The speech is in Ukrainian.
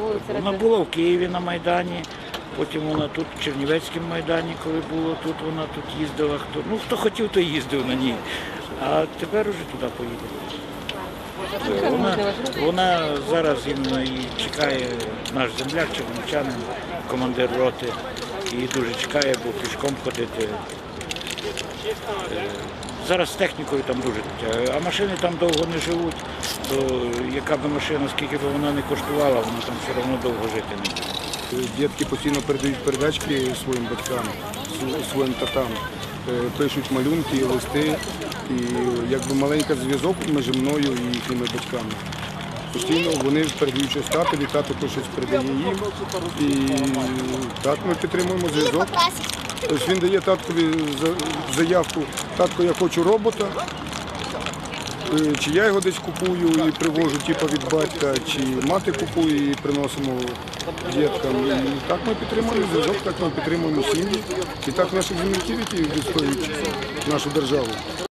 вулиці Вона була в Києві на Майдані, потім вона тут, в Чернівецькому Майдані, коли було тут, вона тут їздила. Хто, ну, хто хотів, той їздив на ній. А тепер уже туди поїде. Вона, вона зараз і чекає наш земляк, чернівчанин, командир роти, і дуже чекає, бо пішком ходити. Е, Зараз з технікою там дуже тягає. А машини там довго не живуть, то яка б машина, скільки б вона не коштувала, вона там все одно довго жити не буде. Дітки постійно передають передачки своїм батькам, своїм татам, Е, пишуть малюнки, листи, і якби маленький зв'язок між мною і їхніми батьками. Постійно вони передають щось татові, тато то щось передає їм. І так ми підтримуємо зв'язок. Ось він дає таткові заявку, татко, я хочу робота. Чи я його десь купую і привожу типу, від батька, чи мати купує і приносимо діткам. І так ми підтримуємо зв'язок, так ми підтримуємо сім'ї. І так наших земляків, які відстоюють нашу державу.